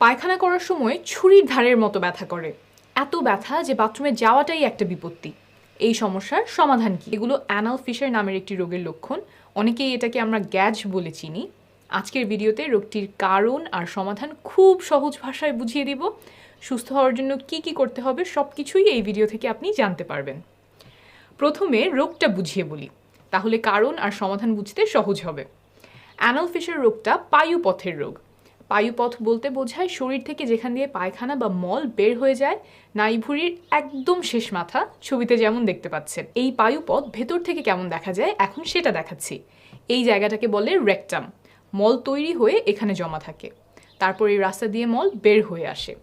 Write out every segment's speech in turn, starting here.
পায়খানা করার সময় ছুরির ধারের মতো ব্যথা করে। এত ব্যথা যে বাথরুমে যাওয়াটাই একটা বিপত্তি। এই সমস্যার সমাধান কি? এগুলো অ্যানাল ফিশার নামের একটি রোগের লক্ষণ। অনেকেই এটাকে আমরা গ্যাজ বলে চিনি। আজকের ভিডিওতে রোগটির কারণ আর সমাধান খুব সহজ ভাষায় বুঝিয়ে দিব। সুস্থ হওয়ার জন্য কি কি করতে হবে সব কিছুই এই ভিডিও থেকে আপনি জানতে পারবেন। প্রথমে রোগটা বুঝিয়ে বলি। তাহলে কারণ আর সমাধান বুঝতে সহজ হবে। অ্যানাল ফিশার রোগটা পায়ুপথের রোগ। পায়ুপথ বলতে বোঝায় শরীর থেকে যেখান দিয়ে পায়খানা বা মল বের হয়ে যায়, নাইভুরির একদম শেষ মাথা ছবিতে যেমন দেখতে পাচ্ছেন। এই পায়ুপথ ভেতর থেকে কেমন দেখা যায়? এখন সেটা দেখাচ্ছি। এই জায়গাটাকে বলে রেকটাম। মল তৈরি হয়ে এখানে জমা থাকে। তারপর এই রাস্তা দিয়ে মল বের হয়ে আসে।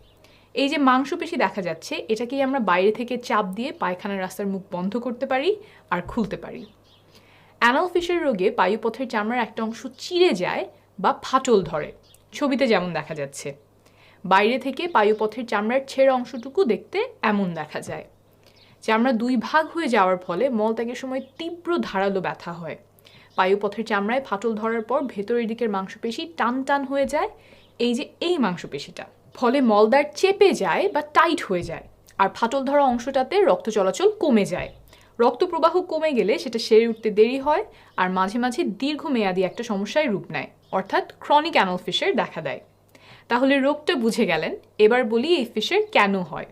এই যে মাংসপেশি দেখা যাচ্ছে, এটাকেই আমরা বাইরে থেকে চাপ দিয়ে পায়খানার রাস্তার মুখ বন্ধ করতে পারি আর খুলতে পারি। অ্যানাল ফিশের রোগে পায়ুপথের চামড়ার একটা অংশ চিড়ে যায় বা ফাটল ধরে। ছবিতে যেমন দেখা যাচ্ছে। বাইরে থেকে পায়ুপথের চামড়ার ছেঁড়া অংশটুকু দেখতে এমন দেখা যায়। চামড়া দুই ভাগ হয়ে যাওয়ার ফলে মলত্যাগের সময় তীব্র ধারালো ব্যথা হয়। পায়ুপথের চামড়ায় ফাটল ধরার পর ভেতরের দিকের মাংসপেশি টান টান হয়ে যায়। এই যে এই মাংসপেশিটা। ফলে মলদার চেপে যায় বা টাইট হয়ে যায়। আর ফাটল ধরা অংশটাতে রক্ত চলাচল কমে যায়। রক্ত প্রবাহ কমে গেলে সেটা সেরে উঠতে দেরি হয় আর মাঝে মাঝে দীর্ঘমেয়াদী একটা সমস্যায় রূপ নেয়। অর্থাৎ ক্রনিক অ্যানাল ফিশের দেখা দেয়। তাহলে রোগটা বুঝে গেলেন, এবার বলি এই ফিশের কেন হয়?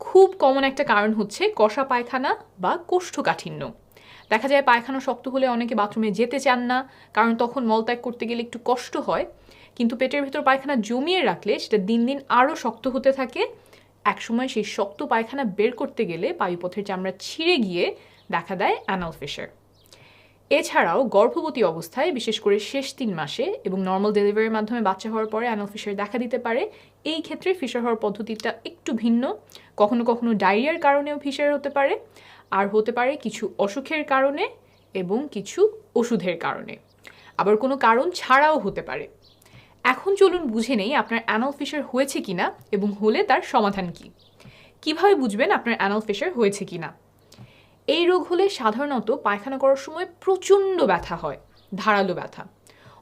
খুব কমন একটা কারণ হচ্ছে কষা পায়খানা বা কোষ্ঠকাঠিন্য। দেখা যায় পায়খানা শক্ত হলে অনেকে বাথরুমে যেতে চান না, কারণ তখন মলত্যাগ করতে গেলে একটু কষ্ট হয়। কিন্তু পেটের ভেতর পায়খানা জমিয়ে রাখলে সেটা দিন দিন আরও শক্ত হতে থাকে। একসময় সেই শক্ত পায়খানা বের করতে গেলে পায়ুপথের চামড়া ছিঁড়ে গিয়ে দেখা দেয় অ্যানাল ফিশার এছাড়াও গর্ভবতী অবস্থায়, বিশেষ করে শেষ তিন মাসে এবং নর্মাল ডেলিভারির মাধ্যমে বাচ্চা হওয়ার পরে অ্যানাল ফিশার দেখা দিতে পারে, এই ক্ষেত্রে ফিশার হওয়ার পদ্ধতিটা একটু ভিন্ন। কখনো কখনো ডায়রিয়ার কারণেও ফিশার হতে পারে, আর হতে পারে কিছু অসুখের কারণে এবং কিছু ওষুধের কারণে। আবার কোনো কারণ ছাড়াও হতে পারে। এখন চলুন বুঝে নেই আপনার অ্যানাল ফিশার হয়েছে কিনা এবং হলে তার সমাধান কি। কীভাবে বুঝবেন আপনার অ্যানাল ফিশার হয়েছে কিনা? এই রোগ হলে সাধারণত পায়খানা করার সময় প্রচণ্ড ব্যথা হয়, ধারালো ব্যথা।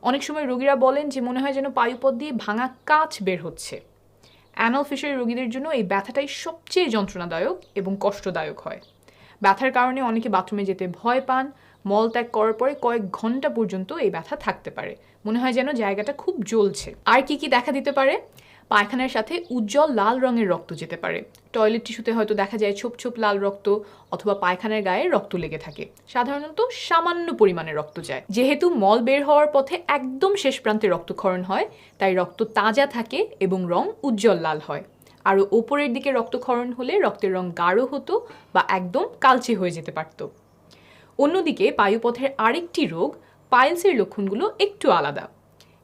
অনেক সময় রোগীরা বলেন যে, মনে হয় যেন পায়ুপথ দিয়ে ভাঙা কাঁচ বের হচ্ছে। অ্যানাল ফিশারি রোগীদের জন্য এই ব্যথাটাই সবচেয়ে যন্ত্রণাদায়ক এবং কষ্টদায়ক হয়। ব্যথার কারণে অনেকে বাথরুমে যেতে ভয় পান, মল ত্যাগ করার পরে কয়েক ঘণ্টা পর্যন্ত এই ব্যথা থাকতে পারে। মনে হয় যেন জায়গাটা খুব জ্বলছে। আর কি কি দেখা দিতে পারে? পায়খানার সাথে উজ্জ্বল লাল রঙের রক্ত যেতে পারে। টয়লেট টিস্যুতে হয়তো দেখা যায় ছোপ ছোপ লাল রক্ত অথবা পায়খানার গায়ে রক্ত লেগে থাকে। সাধারণত সামান্য পরিমাণে রক্ত যায়। যেহেতু মল বের হওয়ার পথে একদম শেষ প্রান্তে রক্তক্ষরণ হয়, তাই রক্ত তাজা থাকে এবং রং উজ্জ্বল লাল হয়। আরও ওপরের দিকে রক্তক্ষরণ হলে রক্তের রং গাঢ় হতো বা একদম কালচে হয়ে যেতে পারত। অন্যদিকে পায়ুপথের আরেকটি রোগ, পাইলসের লক্ষণগুলো একটু আলাদা।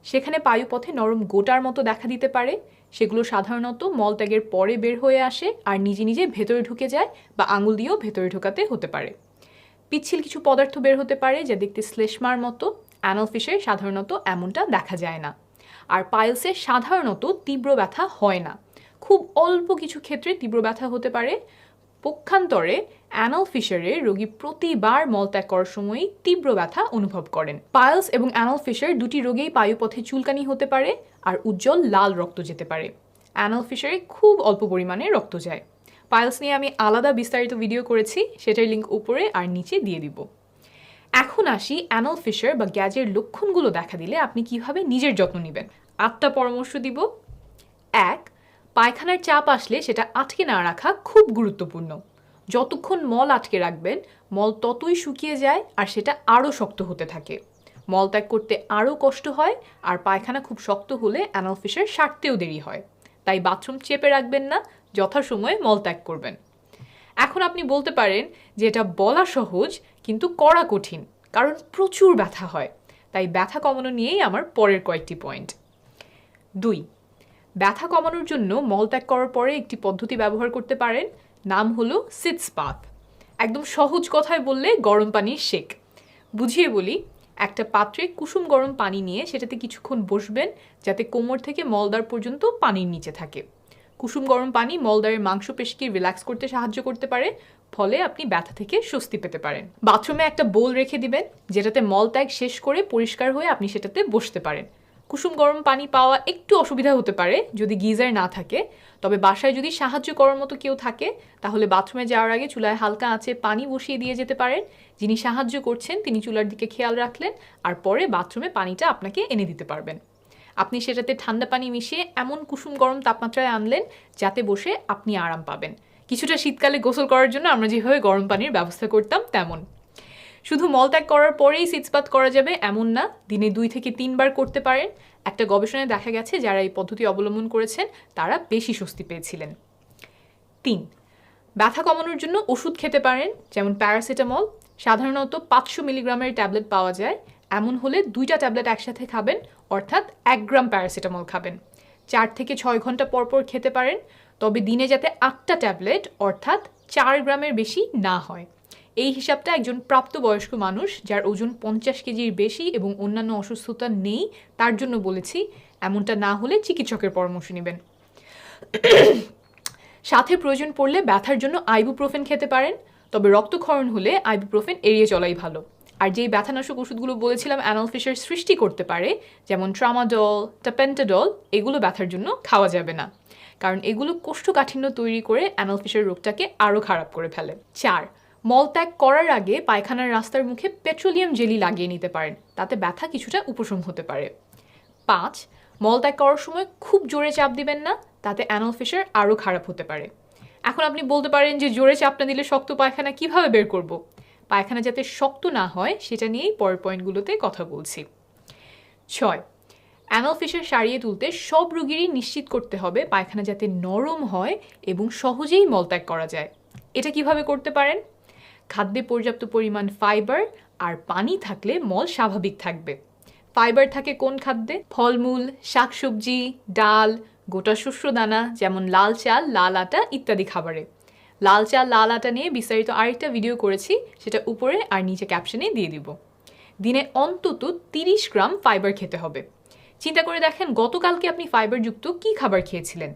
সেখানে পায়ুপথে নরম গোটার মতো দেখা দিতে পারে। সেগুলো সাধারণত মলত্যাগের পরে বের হয়ে আসে আর নিজে নিজে ভেতরে ঢুকে যায় বা আঙুল দিয়েও ভেতরে ঢোকাতে হতে পারে। পিচ্ছিল কিছু পদার্থ বের হতে পারে যা দেখতে শ্লেষ্মার মতো। অ্যানালফিশে সাধারণত এমনটা দেখা যায় না। আর পাইলসে সাধারণত তীব্র ব্যথা হয় না। খুব অল্প কিছু ক্ষেত্রে তীব্র ব্যথা হতে পারে। পক্ষান্তরে অ্যানাল ফিশারে রোগী প্রতিবার মলত্যাগ করার সময়ই তীব্র ব্যথা অনুভব করেন। পাইলস এবং অ্যানাল ফিশার দুটি রোগেই পায়ুপথে চুলকানি হতে পারে আর উজ্জ্বল লাল রক্ত যেতে পারে। অ্যানাল ফিশারে খুব অল্প পরিমাণে রক্ত যায়। পাইলস নিয়ে আমি আলাদা বিস্তারিত ভিডিও করেছি, সেটার লিঙ্ক উপরে আর নিচে দিয়ে দিব। এখন আসি অ্যানাল ফিশার বা গ্যাজের লক্ষণগুলো দেখা দিলে আপনি কীভাবে নিজের যত্ন নেবেন। আটটা পরামর্শ দিব। এক, পায়খানার চাপ আসলে সেটা আটকে না রাখা খুব গুরুত্বপূর্ণ। যতক্ষণ মল আটকে রাখবেন, মল ততই শুকিয়ে যায় আর সেটা আরও শক্ত হতে থাকে। মল ত্যাগ করতে আরও কষ্ট হয় আর পায়খানা খুব শক্ত হলে অ্যানাল ফিশের সারতেও দেরি হয়। তাই বাথরুম চেপে রাখবেন না, যথাসময়ে মল ত্যাগ করবেন। এখন আপনি বলতে পারেন যে এটা বলা সহজ, কিন্তু করা কঠিন, কারণ প্রচুর ব্যথা হয়। তাই ব্যথা কমানো নিয়েই আমার পরের কয়েকটি পয়েন্ট। দুই, ব্যথা কমানোর জন্য মল ত্যাগ করার পরে একটি পদ্ধতি ব্যবহার করতে পারেন নাম হলো সিটস পাথ একদম সহজ কথায় বললে গরম পানির শেক। বুঝিয়ে বলি, একটা পাত্রে কুসুম গরম পানি নিয়ে সেটাতে কিছুক্ষণ বসবেন যাতে কোমর থেকে মলদার পর্যন্ত পানির নিচে থাকে। কুসুম গরম পানি মলদারের মাংসপেশিকে রিল্যাক্স করতে সাহায্য করতে পারে, ফলে আপনি ব্যথা থেকে স্বস্তি পেতে পারেন। বাথরুমে একটা বোল রেখে দিবেন, যেটাতে মলত্যাগ শেষ করে পরিষ্কার হয়ে আপনি সেটাতে বসতে পারেন। কুসুম গরম পানি পাওয়া একটু অসুবিধা হতে পারে যদি গিজার না থাকে। তবে বাসায় যদি সাহায্য করার মতো কেউ থাকে, তাহলে বাথরুমে যাওয়ার আগে চুলায় হালকা আঁচে পানি বসিয়ে দিয়ে যেতে পারেন। যিনি সাহায্য করছেন, তিনি চুলার দিকে খেয়াল রাখলেন আর পরে বাথরুমে পানিটা আপনাকে এনে দিতে পারবেন। আপনি সেটাতে ঠান্ডা পানি মিশিয়ে এমন কুসুম গরম তাপমাত্রায় আনলেন যাতে বসে আপনি আরাম পাবেন। কিছুটা শীতকালে গোসল করার জন্য আমরা যেভাবে গরম পানির ব্যবস্থা করতাম, তেমন। শুধু মলত্যাগ করার পরেই সিটসপাত করা যাবে, এমন না, দিনে দুই থেকে তিনবার করতে পারেন। একটা গবেষণায় দেখা গেছে, যারা এই পদ্ধতি অবলম্বন করেছেন, তারা বেশি স্বস্তি পেয়েছিলেন। তিন, ব্যথা কমানোর জন্য ওষুধ খেতে পারেন, যেমন প্যারাসিটামল। সাধারণত পাঁচশো মিলিগ্রামের ট্যাবলেট পাওয়া যায়। এমন হলে দুইটা ট্যাবলেট একসাথে খাবেন, অর্থাৎ এক গ্রাম প্যারাসিটামল খাবেন। চার থেকে ছয় ঘণ্টা পর পর খেতে পারেন, তবে দিনে যাতে আটটা ট্যাবলেট, অর্থাৎ চার গ্রামের বেশি না হয়। এই হিসাবটা একজন প্রাপ্তবয়স্ক মানুষ যার ওজন পঞ্চাশ কেজির বেশি এবং অন্যান্য অসুস্থতা নেই, তার জন্য বলেছি, এমনটা না হলে চিকিৎসকের পরামর্শ নেবেন। সাথে প্রয়োজন পড়লে ব্যথার জন্য আইবুপ্রোফেন খেতে পারেন, তবে রক্তক্ষরণ হলে আইবুপ্রোফেন এড়িয়ে চলাই ভালো। আর যেই ব্যথানাশক ওষুধগুলো বলেছিলাম অ্যানালফিসের সৃষ্টি করতে পারে, যেমন ট্রামাডল টাপেন্টাডল এগুলো ব্যথার জন্য খাওয়া যাবে না। কারণ এগুলো কোষ্ঠকাঠিন্য তৈরি করে অ্যানালফিসের রোগটাকে আরও খারাপ করে ফেলে। চার মলত্যাগ করার আগে পায়খানার রাস্তার মুখে পেট্রোলিয়াম জেলি লাগিয়ে নিতে পারেন। তাতে ব্যথা কিছুটা উপশম হতে পারে। পাঁচ মলত্যাগ করার সময় খুব জোরে চাপ দিবেন না, তাতে অ্যানাল ফিশার আরও খারাপ হতে পারে। এখন আপনি বলতে পারেন যে জোরে চাপ না দিলে শক্ত পায়খানা কীভাবে বের করব? পায়খানা যাতে শক্ত না হয়, সেটা নিয়েই পরের পয়েন্টগুলোতে কথা বলছি। ছয়, অ্যানাল ফিশার সারিয়ে তুলতে সব রোগীরই নিশ্চিত করতে হবে পায়খানা যাতে নরম হয় এবং সহজেই মলত্যাগ করা যায়। এটা কীভাবে করতে পারেন? খাদ্যে পর্যাপ্ত পরিমাণ ফাইবার আর পানি থাকলে মল স্বাভাবিক থাকবে। ফাইবার থাকে কোন খাদ্যে? ফলমূল, শাকসবজি, ডাল, গোটা শস্য দানা, যেমন লাল চাল, লাল আটা ইত্যাদি খাবারে। লাল চাল, লাল আটা নিয়ে বিস্তারিত আরেকটা ভিডিও করেছি, সেটা উপরে আর নিচে ক্যাপশনে দিয়ে দিব। দিনে অন্তত তিরিশ গ্রাম ফাইবার খেতে হবে। চিন্তা করে দেখেন, গতকালকে আপনি ফাইবারযুক্ত কী খাবার খেয়েছিলেন?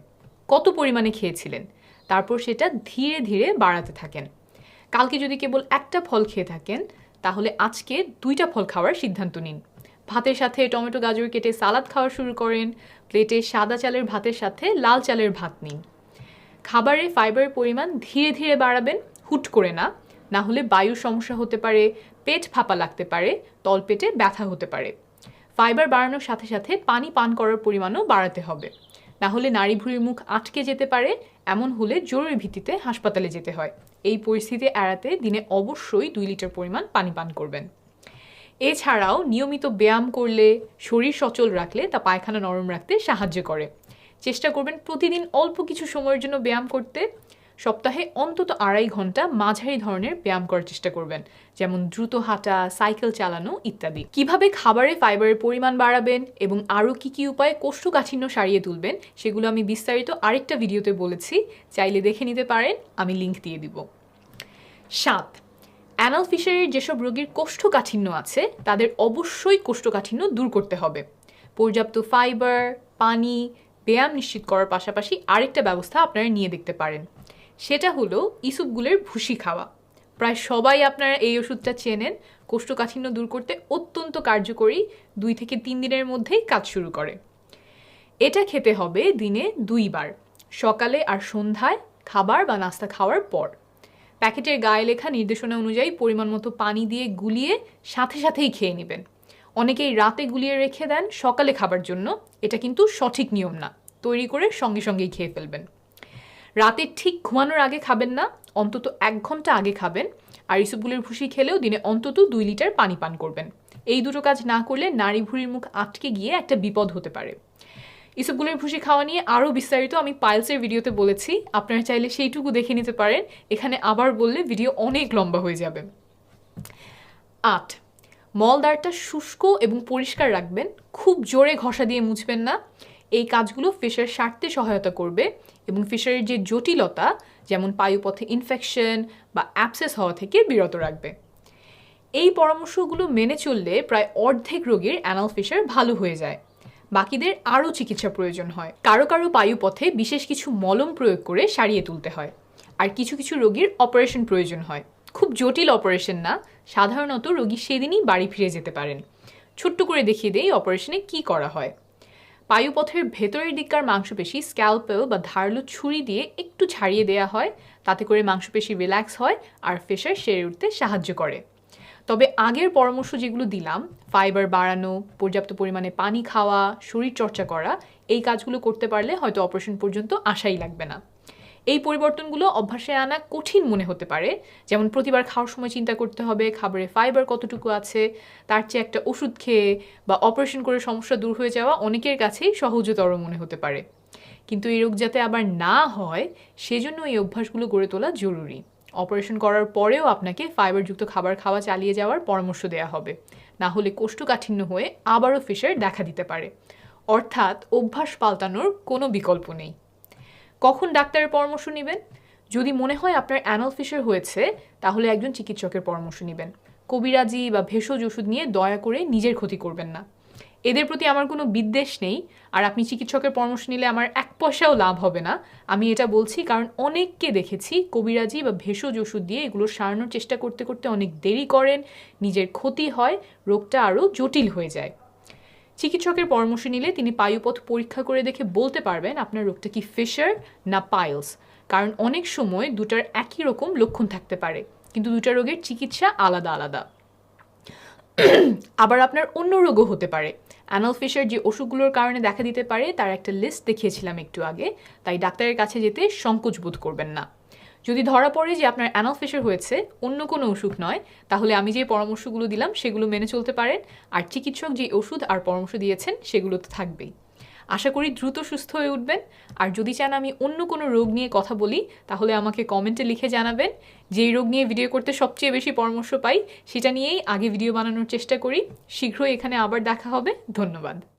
কত পরিমাণে খেয়েছিলেন? তারপর সেটা ধীরে ধীরে বাড়াতে থাকেন। কালকে যদি কেবল একটা ফল খেয়ে থাকেন, তাহলে আজকে দুইটা ফল খাওয়ার সিদ্ধান্ত নিন। ভাতের সাথে টমেটো, গাজর কেটে সালাদ খাওয়া শুরু করেন। প্লেটে সাদা চালের ভাতের সাথে লাল চালের ভাত নিন। খাবারে ফাইবারের পরিমাণ ধীরে ধীরে বাড়াবেন, হুট করে না। না হলে বায়ুর সমস্যা হতে পারে, পেট ফাঁপা লাগতে পারে, তলপেটে ব্যথা হতে পারে। ফাইবার বাড়ানোর সাথে সাথে পানি পান করার পরিমাণও বাড়াতে হবে। না হলে নাড়ি ভুঁড়ির মুখ আটকে যেতে পারে, এমন হলে জরুরি ভিত্তিতে হাসপাতালে যেতে হয়। এই পরিস্থিতি এড়াতে দিনে অবশ্যই দুই লিটার পরিমাণ পানি পান করবেন। এছাড়াও নিয়মিত ব্যায়াম করলে শরীর সচল রাখলে তা পায়খানা নরম রাখতে সাহায্য করে। চেষ্টা করবেন প্রতিদিন অল্প কিছু সময়ের জন্য ব্যায়াম করতে। সপ্তাহে অন্তত আড়াই ঘণ্টা মাঝারি ধরনের ব্যায়াম করার চেষ্টা করবেন, যেমন দ্রুত হাঁটা, সাইকেল চালানো ইত্যাদি। কীভাবে খাবারে ফাইবারের পরিমাণ বাড়াবেন এবং আরও কি কি উপায়ে কোষ্ঠকাঠিন্য সারিয়ে তুলবেন, সেগুলো আমি বিস্তারিত আরেকটা ভিডিওতে বলেছি। চাইলে দেখে নিতে পারেন, আমি লিংক দিয়ে দিব। সাত, অ্যানাল ফিশারির যেসব রোগীর কোষ্ঠকাঠিন্য আছে, তাদের অবশ্যই কোষ্ঠকাঠিন্য দূর করতে হবে। পর্যাপ্ত ফাইবার, পানি, ব্যায়াম নিশ্চিত করার পাশাপাশি আরেকটা ব্যবস্থা আপনারা নিয়ে দেখতে পারেন। সেটা হলো ইসুপগুলের ভুসি খাওয়া। প্রায় সবাই আপনারা এই ওষুধটা চেনেন। কোষ্ঠকাঠিন্য দূর করতে অত্যন্ত কার্যকরী দুই থেকে তিন দিনের মধ্যেই কাজ শুরু করে। এটা খেতে হবে দিনে দুইবার, সকালে আর সন্ধ্যায় খাবার বা নাস্তা খাওয়ার পর। প্যাকেটের গায়ে লেখা নির্দেশনা অনুযায়ী পরিমাণ মতো পানি দিয়ে গুলিয়ে সাথে সাথেই খেয়ে নেবেন। অনেকেই রাতে গুলিয়ে রেখে দেন সকালে খাবার জন্য। এটা কিন্তু সঠিক নিয়ম না। তৈরি করে সঙ্গে সঙ্গেই খেয়ে ফেলবেন। রাতে ঠিক ঘুমানোর আগে খাবেন না, অন্তত এক ঘণ্টা আগে খাবেন। আর ইসুপগুলির ভুসি খেলেও দিনে অন্তত দুই লিটার পানি পান করবেন। এই দুটো কাজ না করলে নারী ভুঁড়ির মুখ আটকে গিয়ে একটা বিপদ হতে পারে। ইসবগুলের ভুসি খাওয়া নিয়ে আরও বিস্তারিত আমি পাইলসের ভিডিওতে বলেছি। আপনারা চাইলে সেইটুকু দেখে নিতে পারেন। এখানে আবার বললে ভিডিও অনেক লম্বা হয়ে যাবে। আট, মলদ্বারটা শুষ্ক এবং পরিষ্কার রাখবেন। খুব জোরে ঘষা দিয়ে মুছবেন না। এই কাজগুলো ফিশার সারতে সহায়তা করবে এবং ফিশারের যে জটিলতা, যেমন পায়ুপথে ইনফেকশন বা অ্যাপসেস হওয়া থেকে বিরত রাখবে। এই পরামর্শগুলো মেনে চললে প্রায় অর্ধেক রোগীর অ্যানাল ফিশার ভালো হয়ে যায়। বাকিদের আরও চিকিৎসা প্রয়োজন হয়। কারও কারও পায়ুপথে বিশেষ কিছু মলম প্রয়োগ করে সারিয়ে তুলতে হয়। আর কিছু কিছু রোগীর অপারেশন প্রয়োজন হয়। খুব জটিল অপারেশন না, সাধারণত রোগী সেদিনই বাড়ি ফিরে যেতে পারেন। ছোট্ট করে দেখিয়ে দেই অপারেশনে কি করা হয়। পায়ুপথের ভেতরের দিককার মাংসপেশি স্ক্যালপেল বা ধারালো ছুরি দিয়ে একটু ছাড়িয়ে দেয়া হয়। তাতে করে মাংসপেশি রিল্যাক্স হয় আর ফেসার সেরে উঠতে সাহায্য করে। তবে আগের পরামর্শ যেগুলো দিলাম, ফাইবার বাড়ানো, পর্যাপ্ত পরিমাণে পানি খাওয়া শরীর চর্চা করা, এই কাজগুলো করতে পারলে হয়তো অপারেশন পর্যন্ত আশাই লাগবে না। এই পরিবর্তনগুলো অভ্যাসে আনা কঠিন মনে হতে পারে। যেমন প্রতিবার খাওয়ার সময় চিন্তা করতে হবে, খাবারে ফাইবার কতটুকু আছে, তার চেয়ে একটা ওষুধ খেয়ে বা অপারেশন করে সমস্যা দূর হয়ে যাওয়া অনেকের কাছেই সহজতর মনে হতে পারে। কিন্তু এই রোগ যাতে আবার না হয়, সেজন্য এই অভ্যাসগুলো গড়ে তোলা জরুরি। অপারেশন করার পরেও আপনাকে ফাইবারযুক্ত খাবার খাওয়া চালিয়ে যাওয়ার পরামর্শ দেওয়া হবে। না হলে কোষ্ঠকাঠিন্য হয়ে আবারও ফিশার দেখা দিতে পারে। অর্থাৎ অভ্যাস পাল্টানোর কোনো বিকল্প নেই। কখন ডাক্তারের পরামর্শ নেবেন? যদি মনে হয় আপনার অ্যানাল ফিশার হয়েছে, তাহলে একজন চিকিৎসকের পরামর্শ নেবেন। কবিরাজি বা ভেষজ ওষুধ নিয়ে দয়া করে নিজের ক্ষতি করবেন না। এদের প্রতি আমার কোনো বিদ্বেষ নেই, আর আপনি চিকিৎসকের পরামর্শ নিলে আমার এক পয়সাও লাভ হবে না। আমি এটা বলছি কারণ অনেককে দেখেছি কবিরাজি বা ভেষজ ওষুধ দিয়ে এগুলো সারানোর চেষ্টা করতে করতে অনেক দেরি করেন, নিজের ক্ষতি হয়, রোগটা আরও জটিল হয়ে যায়। চিকিৎসকের পরামর্শ নিলে তিনি পায়ুপথ পরীক্ষা করে দেখে বলতে পারবেন আপনার রোগটা কি ফিশার না পাইলস। কারণ অনেক সময় দুটার একই রকম লক্ষণ থাকতে পারে, কিন্তু দুটা রোগের চিকিৎসা আলাদা আলাদা। আবার আপনার অন্য রোগও হতে পারে। অ্যানাল ফিশার যে অসুখগুলোর কারণে দেখা দিতে পারে, তার একটা লিস্ট দেখিয়েছিলাম একটু আগে, তাই ডাক্তারের কাছে যেতে সংকোচ বোধ করবেন না। যদি ধরা পড়ে যে আপনার অ্যানাল ফিশার হয়েছে, অন্য কোনো অসুখ নয়, তাহলে আমি যে পরামর্শগুলো দিলাম সেগুলো মেনে চলতে পারেন। আর চিকিৎসক যে ওষুধ আর পরামর্শ দিয়েছেন সেগুলো তো থাকবেই। আশা করি দ্রুত সুস্থ হয়ে উঠবেন। আর যদি চান আমি অন্য কোনো রোগ নিয়ে কথা বলি, তাহলে আমাকে কমেন্টে লিখে জানাবেন। যেই রোগ নিয়ে ভিডিও করতে সবচেয়ে বেশি পরামর্শ পাই, সেটা নিয়েই আগে ভিডিও বানানোর চেষ্টা করি। শীঘ্রই এখানে আবার দেখা হবে। ধন্যবাদ।